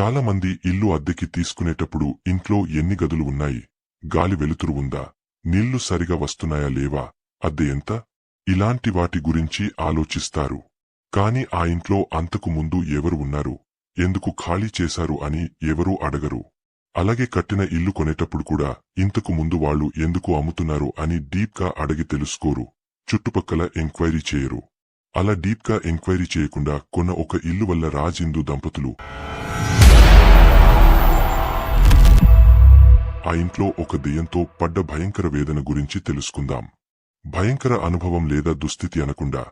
చాలా మంది ఇల్లు అద్దెకి తీసుకునేటప్పుడు ఇంట్లో ఎన్ని గదులు ఉన్నాయి? గాలి వెలుతురు ఉందా? నీళ్ళు సరిగా వస్తున్నాయా లేవా? అద్దె ఎంత? ఇలాంటి వాటి గురించి ఆలోచిస్తారు. కాని ఆ ఇంట్లో అంతకు ముందు ఎవరు ఉన్నారు? ఎందుకు ఖాళీ చేశారు అని ఎవరూ అడగరు. అలాగే కట్టిన ఇల్లు కొనేటప్పుడు కూడా ఇంతకు ముందు వాళ్ళు ఎందుకు అమ్ముతున్నారు అని డీప్గా అడిగి తెలుసుకోరు. చుట్టుపక్కల ఎంక్వైరీ చేయరు. అలా డీప్గా ఎంక్వైరీ చేయకుండా కొన్న ఒక ఇల్లు వల్ల రాజిందు దంపతులు ఆ ఇంట్లో ఒక దెయ్యంతో పడ్డ భయంకర వేదన గురించి తెలుసుకుందాం. భయంకర అనుభవం లేదా దుస్థితి అనకుండా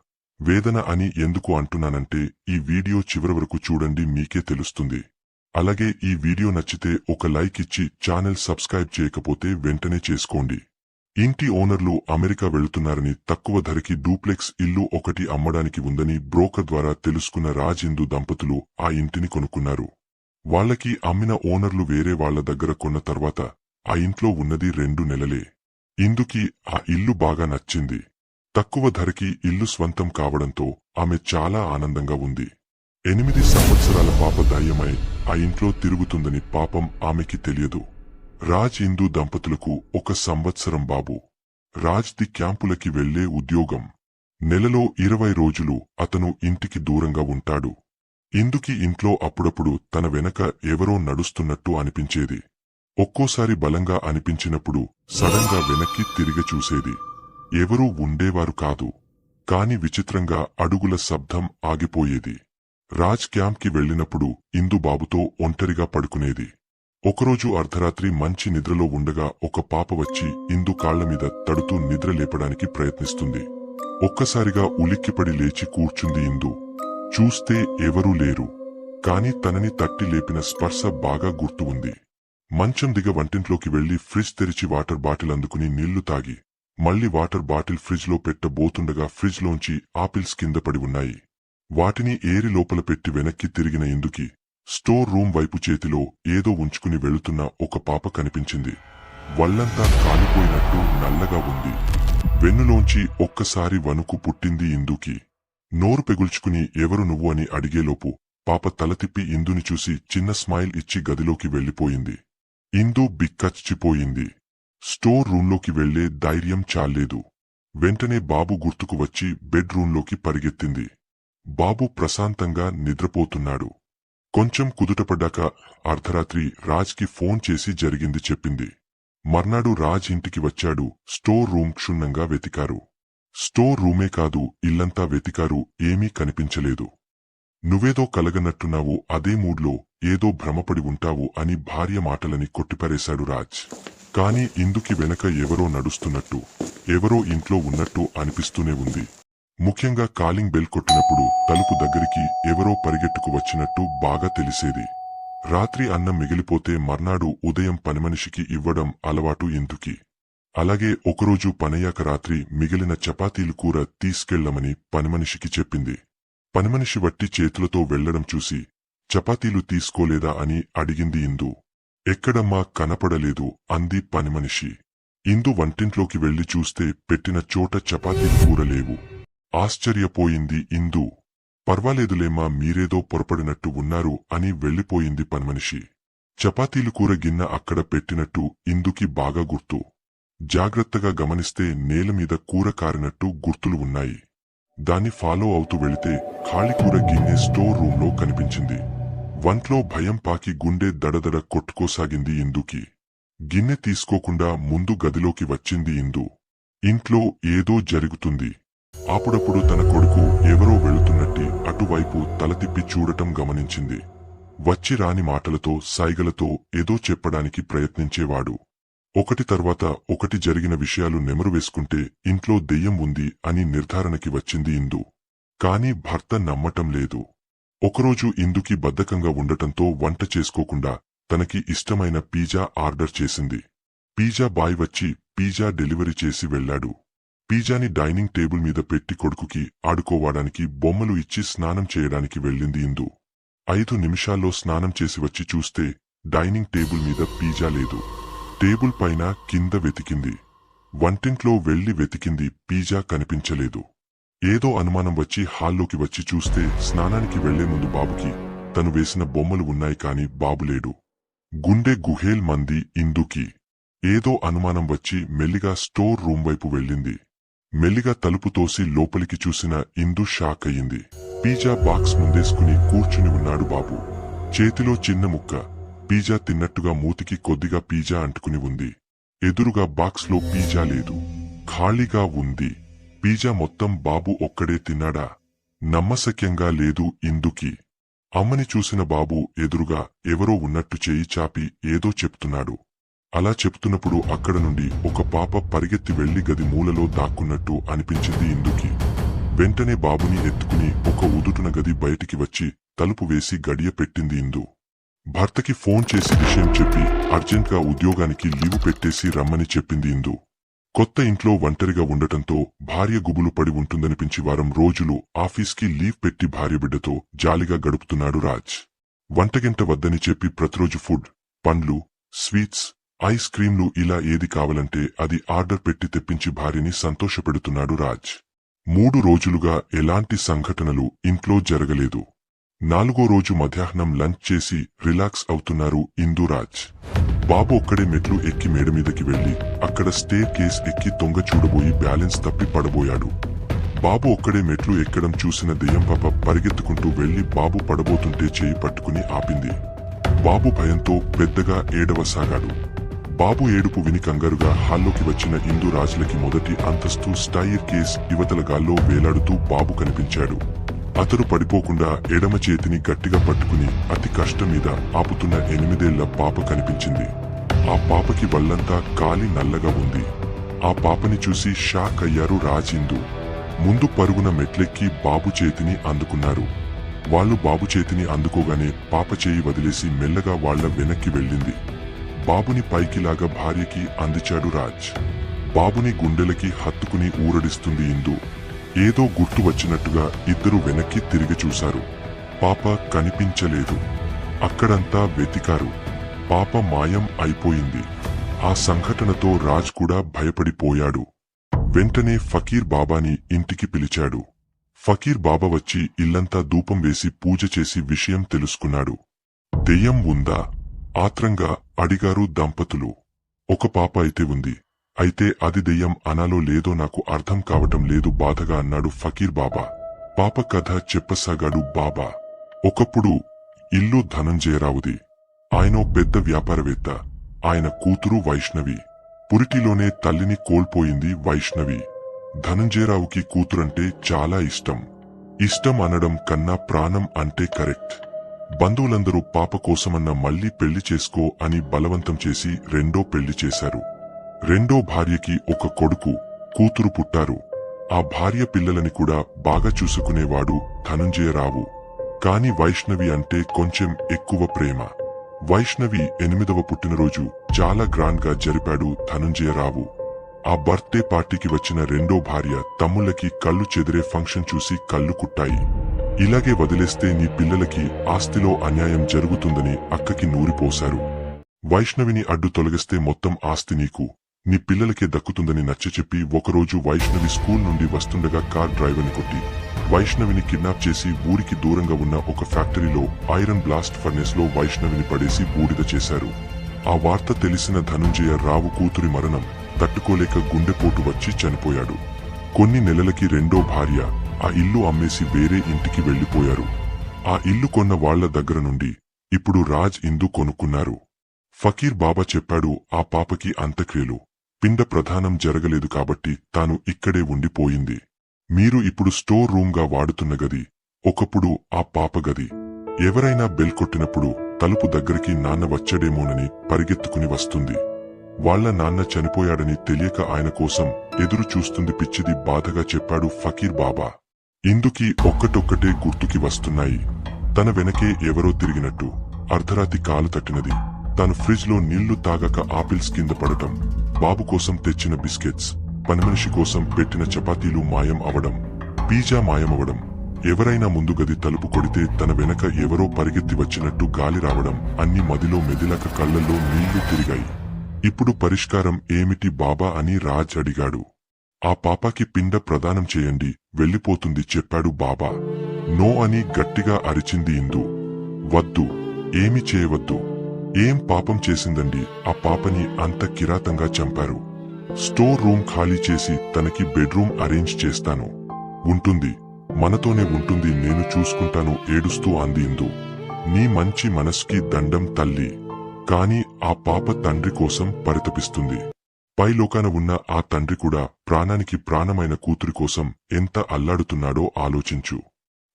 వేదన అని ఎందుకు అంటున్నానంటే ఈ వీడియో చివరి వరకు చూడండి మీకే తెలుస్తుంది. అలాగే ఈ వీడియో నచ్చితే ఒక లైక్ ఇచ్చి ఛానల్ సబ్స్క్రైబ్ చేయకపోతే వెంటనే చేసుకోండి. ఇంటి ఓనర్లు అమెరికా వెళుతున్నారని తక్కువ ధరకి డూప్లెక్స్ ఇల్లు ఒకటి అమ్మడానికి ఉందని బ్రోకర్ ద్వారా తెలుసుకున్న రాజేందు దంపతులు ఆ ఇంటిని కొనుక్కున్నారు. వాళ్ళకి అమ్మిన ఓనర్లు వేరే వాళ్ళ దగ్గర కొన్న తర్వాత ఆ ఇంట్లో ఉన్నది రెండు నెలలే. ఇందుకి ఆ ఇల్లు బాగా నచ్చింది. తక్కువ ధరకి ఇల్లు స్వంతం కావడంతో ఆమె చాలా ఆనందంగా ఉంది. ఎనిమిది సంవత్సరాల పాప ధైర్యమై ఆ ఇంట్లో తిరుగుతుందని పాపం ఆమెకి తెలియదు. రాజ్ హిందూ దంపతులకు ఒక సంవత్సరం బాబు. రాజ్ ది క్యాంపులకి వెళ్ళే ఉద్యోగం. నెలలో ఇరవై రోజులు అతను ఇంటికి దూరంగా ఉంటాడు. ఇందుకి ఇంట్లో అప్పుడప్పుడు తన వెనక ఎవరో నడుస్తున్నట్టు అనిపించేది. ఒక్కోసారి బలంగా అనిపించినప్పుడు సడన్గా వెనక్కి తిరిగి చూసేది. ఎవరూ ఉండేవారు కాదు కాని విచిత్రంగా అడుగుల శబ్దం ఆగిపోయేది. రాజ్ క్యాంప్కి వెళ్ళినప్పుడు ఇందు బాబుతో ఒంటరిగా పడుకునేది. ఒకరోజు అర్ధరాత్రి మంచి నిద్రలో ఉండగా ఒక పాప వచ్చి ఇందు కాళ్ళ మీద తడుతూ నిద్ర లేపడానికి ప్రయత్నిస్తుంది. ఒక్కసారిగా ఉలిక్కిపడి లేచి కూర్చుంది ఇందు. చూస్తే ఎవరూ లేరు కాని తనని తట్టి లేపిన స్పర్శ బాగా గుర్తు ఉంది. మంచం దిగ వంటింట్లోకి వెళ్ళి ఫ్రిజ్ తెరిచి వాటర్ బాటిల్ అందుకుని నీళ్ళు తాగి మళ్ళీ వాటర్ బాటిల్ ఫ్రిడ్జ్లో పెట్టబోతుండగా ఫ్రిడ్జ్లోంచి ఆపిల్స్ కింద పడి ఉన్నాయి. వాటిని ఏరి లోపల పెట్టి వెనక్కి తిరిగిన ఇందుకి స్టోర్ రూమ్ వైపు చేతిలో ఏదో ఉంచుకుని వెళుతున్న ఒక పాప కనిపించింది. వల్లంతా కాలిపోయినట్టు నల్లగా ఉంది. వెన్నులోంచి ఒక్కసారి వణుకు పుట్టింది ఇందుకి. నోరు పెగుల్చుకుని ఎవరు నువ్వు అని అడిగేలోపు పాప తల తిప్పి ఇందుని చూసి చిన్న స్మైల్ ఇచ్చి గదిలోకి వెళ్ళిపోయింది ఇందు బిక్కచ్చిపోయింది. స్టోర్ రూంలోకి వెళ్ళే ధైర్యం చాలేదు వెంటనే బాబు గుర్తుకు వచ్చి బెడ్రూంలోకి పరిగెత్తింది. బాబు ప్రశాంతంగా నిద్రపోతున్నాడు. కొంచెం కుదుటపడ్డాక అర్ధరాత్రి రాజ్కి ఫోన్ చేసి జరిగింది చెప్పింది. మర్నాడు రాజ్ ఇంటికి వచ్చాడు. స్టోర్ రూమ్ క్షుణ్ణంగా వెతికారు. స్టోర్ రూమే కాదు ఇల్లంతా వెతికారు ఏమీ కనిపించలేదు. నువ్వేదో కలగనట్టున్నావు అదే మూడ్లో ఏదో భ్రమపడి ఉంటావు అని భార్య మాటలని కొట్టిపారేశాడు రాజ్. కాని ఇందుకి వెనక ఎవరో నడుస్తున్నట్టు ఎవరో ఇంట్లో ఉన్నట్టు అనిపిస్తూనే ఉంది. ముఖ్యంగా కాలింగ్ బెల్ కొట్టినప్పుడు తలుపు దగ్గరికి ఎవరో పరిగెట్టుకు వచ్చినట్టు బాగా తెలిసేది. రాత్రి అన్నం మిగిలిపోతే మర్నాడు ఉదయం పనిమనిషికి ఇవ్వడం అలవాటు ఇందుకి. అలాగే ఒకరోజు పనయ్యాక రాత్రి మిగిలిన చపాతీలు కూర తీసుకెళ్ళమని పనిమనిషికి చెప్పింది. పనిమనిషి వట్టి చేతులతో వెళ్ళడం చూసి చపాతీలు తీసుకోలేదా అని అడిగింది ఇందు. ఎక్కడమ్మా కనపడలేదు అంది పనిమనిషి. ఇందు వంటింట్లోకి వెళ్ళి చూస్తే పెట్టిన చోట చపాతీలు కూర లేవు ఆశ్చర్యపోయింది ఇందు. పర్వాలేదులేమా మీరేదో పొరపడినట్టు ఉన్నారు అని వెళ్ళిపోయింది పనిమనిషి. చపాతీలు కూర గిన్నె అక్కడ పెట్టినట్టు ఇందుకి బాగా గుర్తు. జాగ్రత్తగా గమనిస్తే నేలమీద కూర కారినట్టు గుర్తులు ఉన్నాయి. దాన్ని ఫాలో అవుతూ వెళితే కాళీకూర గిన్నె స్టోర్ రూంలో కనిపించింది. వంట్లో భయం పాకి గుండె దడదడ కొట్టుకోసాగింది ఇందుకి. గిన్నె తీసుకోకుండా ముందు గదిలోకి వచ్చింది ఇందు. ఇంట్లో ఏదో జరుగుతుంది. అప్పుడప్పుడు తన కొడుకు ఎవరో వెళుతున్నట్టి అటువైపు తల తిప్పి చూడటం గమనించింది. వచ్చి రాని మాటలతో సైగలతో ఏదో చెప్పడానికి ప్రయత్నించేవాడు. ఒకటి తర్వాత ఒకటి జరిగిన విషయాలు నెమరు వేసుకుంటే ఇంట్లో దెయ్యం ఉంది అని నిర్ధారణకి వచ్చింది ఇందు. కాని భర్త నమ్మటం లేదు. ఒకరోజు ఇందుకి బద్ధకంగా ఉండటంతో వంట చేసుకోకుండా తనకి ఇష్టమైన పిజ్జా ఆర్డర్ చేసింది. పిజ్జా బాయ్ వచ్చి పిజ్జా డెలివరీ చేసి వెళ్ళాడు పిజ్జాని డైనింగ్ టేబుల్ మీద పెట్టి కొడుకుకి ఆడుకోవడానికి బొమ్మలు ఇచ్చి స్నానం చేయడానికి వెళ్ళింది ఇందు. ఐదు నిమిషాల్లో స్నానం చేసి వచ్చి చూస్తే డైనింగ్ టేబుల్ మీద పిజ్జా లేదు. టేబుల్ పైన కింద వెతికింది. వంటింట్లో వెళ్ళి వెతికింది పిజ్జా కనిపించలేదు. ఏదో అనుమానం వచ్చి హాల్లోకి వచ్చి చూస్తే స్నానానికి వెళ్ళే ముందు బాబుకి తను వేసిన బొమ్మలు ఉన్నాయి కాని బాబులేడు గుండె గుహేల్ మంది ఇందుకి. ఏదో అనుమానం వచ్చి మెల్లిగా స్టోర్ రూమ్ వైపు వెళ్ళింది. మెల్లిగా తలుపు తోసి లోపలికి చూసిన ఇందు షాక్ అయింది పిజ్జా బాక్స్ ముందేసుకుని కూర్చుని ఉన్నాడు బాబు. చేతిలో చిన్న ముక్క. పిజ్జా తిన్నట్టుగా మూతికి కొద్దిగా పిజ్జా అంటుకుని ఉంది. ఎదురుగా బాక్స్లో పిజ్జా లేదు. ఖాళీగా ఉంది. పిజ్జా మొత్తం బాబు ఒక్కడే తిన్నాడా? నమ్మశక్యంగా లేదు ఇందుకి. అమ్మని చూసిన బాబు ఎదురుగా ఎవరో ఉన్నట్టు చేయి చాపి ఏదో చెప్తున్నాడు. అలా చెప్తున్నప్పుడు అక్కడ నుండి ఒక పాప పరిగెత్తి వెళ్ళి గది మూలలో దాక్కున్నట్టు అనిపించింది ఇందుకి. వెంటనే బాబుని ఎత్తుకుని ఒక ఉదుటున గది బయటికి వచ్చి తలుపు వేసి గడియ పెట్టింది ఇందు. భర్తకి ఫోన్ చేసి విషయం చెప్పి అర్జెంట్గా ఉద్యోగానికి లీవు పెట్టేసి రమ్మని చెప్పింది ఇందు. కొత్త ఇంట్లో ఒంటరిగా ఉండటంతో భార్య గుబులు పడి ఉంటుందనిపించి వారం రోజులు ఆఫీస్కి లీవ్ పెట్టి భార్య బిడ్డతో జాలిగా గడుపుతున్నాడు రాజ్. వంటగింట వద్దని చెప్పి ప్రతిరోజు ఫుడ్ పండ్లు స్వీట్స్ ఐస్ క్రీంలు ఇలా ఏది కావాలంటే అది ఆర్డర్ పెట్టి తెప్పించి భార్యని సంతోషపెడుతున్నాడు రాజ్. మూడు రోజులుగా ఎలాంటి సంఘటనలు ఇంట్లో జరగలేదు. నాలుగో రోజు మధ్యాహ్నం లంచ్ చేసి రిలాక్స్ అవుతున్నారు ఇందురాజ్. బాబు ఒక్కడే మెట్లు ఎక్కి మేడ మీదకి వెళ్ళి అక్కడ స్టేర్ కేస్ ఎక్కి తొంగ చూడబోయి బ్యాలెన్స్ తప్పి పడబోయాడు. బాబు ఒక్కడే మెట్లు ఎక్కడం చూసిన దెయ్యం పాప పరిగెత్తుకుంటూ వెళ్ళి బాబు పడబోతుంటే చేయి పట్టుకుని ఆపింది. బాబు భయంతో పెద్దగా ఏడవసాగాడు. బాబు ఏడుపు విని కంగారుగా హాల్లోకి వచ్చిన ఇందు రాజులకి మొదటి అంతస్తు స్టైర్ కేస్ యువతల గాల్లో వేలాడుతూ బాబు కనిపించాడు. అతడు పడిపోకుండా ఎడమ చేతిని గట్టిగా పట్టుకుని అతి కష్టం మీద ఆపుతున్న ఎనిమిదేళ్ళ పాప కనిపించింది. ఆ పాపకి వల్లంతా కాలి నల్లగా ఉంది. ఆ పాపని చూసి షాక్ అయ్యారు రాజిందు. ముందు పరుగున మెట్లెక్కి బాబు చేతిని అందుకున్నారు. వాళ్ళు బాబు చేతిని అందుకోగానే పాప చేయి వదిలేసి మెల్లగా వాళ్ళ వెనక్కి వెళ్ళింది. బాబుని పైకిలాగా భార్యకి అందించాడు రాజ్. బాబుని గుండెలకి హత్తుకుని ఊరడిస్తుంది ఇందు. ఏదో గుర్తు వచ్చినట్టుగా ఇద్దరు వెనక్కి తిరిగి చూశారు. పాప కనిపించలేదు. అక్కడంతా వెతికారు. పాప మాయం అయిపోయింది. ఆ సంఘటనతో రాజ్ కూడా భయపడిపోయాడు. వెంటనే ఫకీర్ బాబాని ఇంటికి పిలిచాడు. ఫకీర్ బాబా వచ్చి ఇల్లంతా ధూపం వేసి పూజ చేసి విషయం తెలుసుకున్నాడు. దెయ్యం ఉందా? ఆత్రంగా అడిగారు దంపతులు. ఒక పాప అయితే ఉంది. అయితే అది దెయ్యం అనాలో లేదో నాకు అర్థం కావటం లేదు బాధగా అన్నాడు ఫకీర్ బాబా. పాప కథ చెప్పసాగాడు బాబా. ఒకప్పుడు ఇల్లు ధనంజయరావుది. ఆయనో పెద్ద వ్యాపారవేత్త. ఆయన కూతురు వైష్ణవి. పురిటిలోనే తల్లిని కోల్పోయింది వైష్ణవి. ధనంజయరావుకి కూతురంటే చాలా ఇష్టం. ఇష్టం అనడం కన్నా ప్రాణం అంటే కరెక్ట్. బంధువులందరూ పాప కోసమన్న మళ్ళీ పెళ్ళి చేసుకో అని బలవంతం చేసి రెండో పెళ్ళి చేశారు. రెండో భార్యకి ఒక కొడుకు కూతురు పుట్టారు. ఆ భార్య పిల్లలని కూడా బాగా చూసుకునేవాడు ధనుంజయరావు. కాని వైష్ణవి అంటే కొంచెం ఎక్కువ ప్రేమ. వైష్ణవి ఎనిమిదవ పుట్టినరోజు చాలా గ్రాండ్గా జరిపాడు ధనుంజయరావు. ఆ బర్త్డే పార్టీకి వచ్చిన రెండో భార్య తమ్ముళ్ళకి కళ్ళు చెదిరే ఫంక్షన్ చూసి కళ్ళు కుట్టాయి. ఇలాగే వదిలేస్తే నీ పిల్లలకి ఆస్తిలో అన్యాయం జరుగుతుందని అక్కకి నూరిపోశారు. వైష్ణవిని అడ్డు తొలగిస్తే మొత్తం ఆస్తి నీకు. నీ పిల్లలకే దక్కుతుందని నచ్చచెప్పి ఒకరోజు వైష్ణవి స్కూల్ నుండి వస్తుండగా కార్ డ్రైవర్ని కొట్టి వైష్ణవిని కిడ్నాప్ చేసి ఊరికి దూరంగా ఉన్న ఒక ఫ్యాక్టరీలో ఐరన్ బ్లాస్ట్ ఫర్నెస్లో వైష్ణవిని పడేసి బూడిద చేశారు. ఆ వార్త తెలిసిన ధనుంజయ రావు కూతురి మరణం తట్టుకోలేక గుండెపోటు వచ్చి చనిపోయాడు. కొన్ని నెలలకి రెండో భార్య ఆ ఇల్లు అమ్మేసి వేరే ఇంటికి వెళ్ళిపోయారు ఆ ఇల్లు కొన్న వాళ్ళ దగ్గర నుండి ఇప్పుడు రాజ్ ఇందు కొనుక్కున్నారు. ఫకీర్ బాబా చెప్పాడు ఆ పాపకి అంత్యక్రియలు. పిండ ప్రధానం జరగలేదు కాబట్టి తాను ఇక్కడే ఉండిపోయింది. మీరు ఇప్పుడు స్టోర్ రూమ్గా వాడుతున్న గది ఒకప్పుడు ఆ పాప గది. ఎవరైనా బెల్ కొట్టినప్పుడు తలుపు దగ్గరికి నాన్న వచ్చడేమోనని పరిగెత్తుకుని వస్తుంది. వాళ్ళ నాన్న చనిపోయాడని తెలియక ఆయన కోసం ఎదురు చూస్తుంది పిచ్చిది బాధగా చెప్పాడు ఫకీర్ బాబా. ఇందుకి ఒక్కటొక్కటే గుర్తుకి వస్తున్నాయి. తన వెనకే ఎవరో తిరిగినట్టు అర్ధరాతి కాలు తట్టినది. తను ఫ్రిడ్జ్లో నీళ్ళు తాగక ఆపిల్స్ కింద పడటం. బాబు కోసం తెచ్చిన బిస్కెట్స్ పనిమనిషి కోసం పెట్టిన చపాతీలు మాయం అవడం పిజ్జా మాయమవడం ఎవరైనా ముందు గది తలుపు కొడితే తన వెనక ఎవరో పరిగెత్తి వచ్చినట్టు గాలి రావడం అన్ని మదిలో మెదిలక కళ్ళల్లో నీళ్ళు తిరిగాయి. ఇప్పుడు పరిష్కారం ఏమిటి బాబా అని రాజ్ అడిగాడు. ఆ పాపాకి పిండ ప్రదానం చేయండి వెళ్ళిపోతుంది చెప్పాడు బాబా. నో అని గట్టిగా అరిచింది ఇందు. వద్దు ఏమి చేయవద్దు. ఏం పాపం చేసిందండి? ఆ పాపని అంత కిరాతంగా చంపారు. స్టోర్ రూమ్ ఖాళీ చేసి తనకి బెడ్రూమ్ అరేంజ్ చేస్తాను. ఉంటుంది. మనతోనే ఉంటుంది. నేను చూసుకుంటాను ఏడుస్తూ అంది ఇందు. నీ మంచి మనస్కి దండం తల్లి. కాని ఆ పాప తండ్రి కోసం పరితపిస్తుంది. పైలోకాన ఉన్న ఆ తండ్రి కూడా ప్రాణానికి ప్రాణమైన కూతురి కోసం ఎంత అల్లాడుతున్నాడో ఆలోచించు.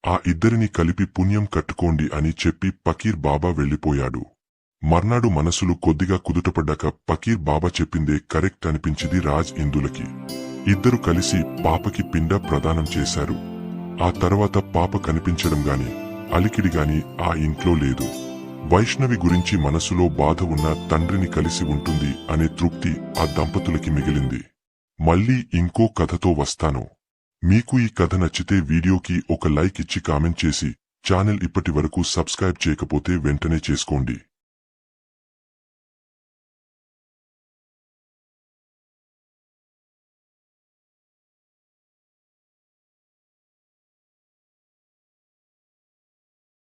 ఆ ఇద్దరిని కలిపి పుణ్యం కట్టుకోండి అని చెప్పి పకీర్ బాబా వెళ్ళిపోయాడు మర్నాడు మనసులు కొద్దిగా కుదుటపడ్డాక పకీర్ బాబా చెప్పిందే కరెక్ట్ అనిపించింది రాజ్ ఇందులకి. ఇద్దరు కలిసి పాపకి పిండ ప్రదానం చేశారు. ఆ తర్వాత పాప కనిపించడం గాని అలికిడి గాని ఆ ఇంట్లో లేదు. వైష్ణవి గురించి మనసులో బాధ ఉన్న తండ్రిని కలిసి ఉంటుంది అనే తృప్తి ఆ దంపతులకి మిగిలింది. మళ్ళీ ఇంకో కథతో వస్తాను. మీకు ఈ కథ నచ్చితే వీడియోకి ఒక లైక్ ఇచ్చి కామెంట్ చేసి ఛానల్ ఇప్పటి వరకు సబ్స్క్రైబ్ చేయకపోతే వెంటనే చేసుకోండి.